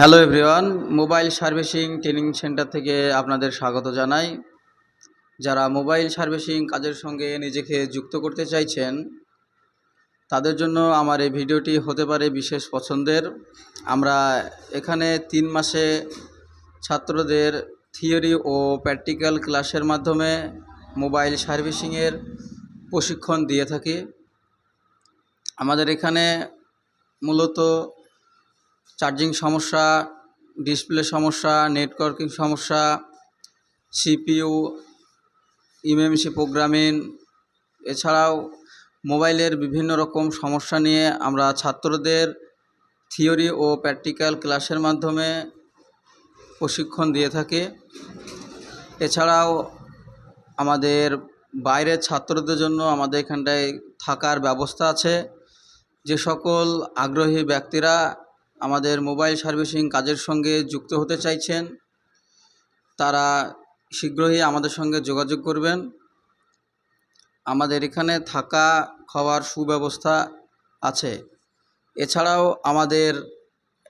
Hello everyone, mobile servicing training centre থেকে আপনাদের স্বাগত জানাই। যারা মোবাইল সার্ভিসিং কাজের সঙ্গে নিজেকে যুক্ত করতে চাইছেন, তাদের জন্য আমার এই ভিডিওটি হতে পারে বিশেষ পছন্দের। আমরা এখানে তিন মাসে ছাত্রদের থিওরি ও প্র্যাকটিক্যাল ক্লাসের মাধ্যমে মোবাইল সার্ভিসিংয়ের প্রশিক্ষণ দিয়ে থাকি। আমাদের এখানে মূলত চার্জিং সমস্যা, ডিসপ্লে সমস্যা, নেটওয়ার্কিং সমস্যা, সিপিইউ ইমএমসি প্রোগ্রামিং, এছাড়াও মোবাইলের বিভিন্ন রকম সমস্যা নিয়ে আমরা ছাত্রদের থিওরি ও প্র্যাকটিক্যাল ক্লাসের মাধ্যমে প্রশিক্ষণ দিয়ে থাকি। এছাড়াও আমাদের বাইরের ছাত্রদের জন্য আমাদের এখানটায় থাকার ব্যবস্থা আছে। যে সকল আগ্রহী ব্যক্তিরা আমাদের মোবাইল সার্ভিসিং কাজের সঙ্গে যুক্ত হতে চাইছেন। তারা শীঘ্রই আমাদের সঙ্গে যোগাযোগ করবেন। আমাদের এখানে থাকা খাওয়ার সুব্যবস্থা আছে। এছাড়াও আমাদের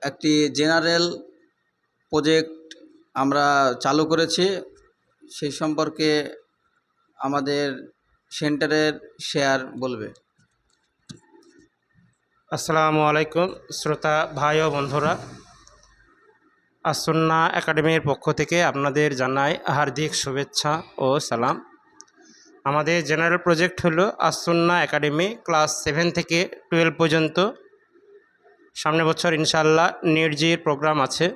একটি জেনারেল প্রজেক্ট আমরা চালু করেছি। সেই সম্পর্কে আমাদের সেন্টারের শেয়ার বলবে। আসসালামু আলাইকুম, শ্রোতা ভাই ও বন্ধুরা। আসন্না একাডেমির পক্ষ থেকে আপনাদের জানাই হার্দিক শুভেচ্ছা ও সালাম। আমাদের জেনারেল প্রজেক্ট হলো আসন্না একাডেমি, ক্লাস সেভেন থেকে টুয়েলভ পর্যন্ত। সামনে বছর ইনশাল্লাহ নির্জির প্রোগ্রাম আছে।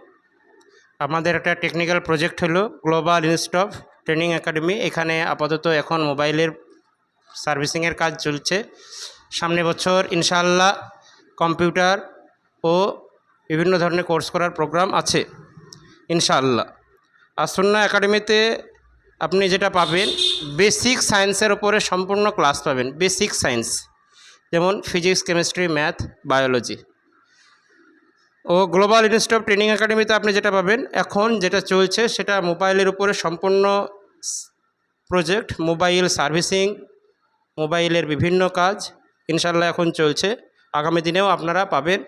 আমাদের একটা টেকনিক্যাল প্রজেক্ট হলো গ্লোবাল ইনস্টপ ট্রেনিং একাডেমি। এখানে আপাতত এখন মোবাইলের সার্ভিসিংয়ের কাজ চলছে। সামনে বছর ইনশাল্লাহ কম্পিউটার ও বিভিন্ন ধরনের কোর্স করার প্রোগ্রাম আছে, ইনশাআল্লাহ। আসন্না একাডেমিতে আপনি যেটা পাবেন, বেসিক সায়েন্সের ওপরে সম্পূর্ণ ক্লাস পাবেন, বেসিক সায়েন্স। যেমন ফিজিক্স, কেমিস্ট্রি, ম্যাথ, বায়োলজি। ও গ্লোবাল ইনস্টিটিউট অফ ট্রেনিং একাডেমিতে আপনি যেটা পাবেন, এখন যেটা চলছে সেটা মোবাইলের উপরে সম্পূর্ণ প্রজেক্ট, মোবাইল সার্ভিসিং, মোবাইলের বিভিন্ন কাজ ইনশাল্লাহ এখন চলছে। আগামী দিনেও আপনারা পাবেন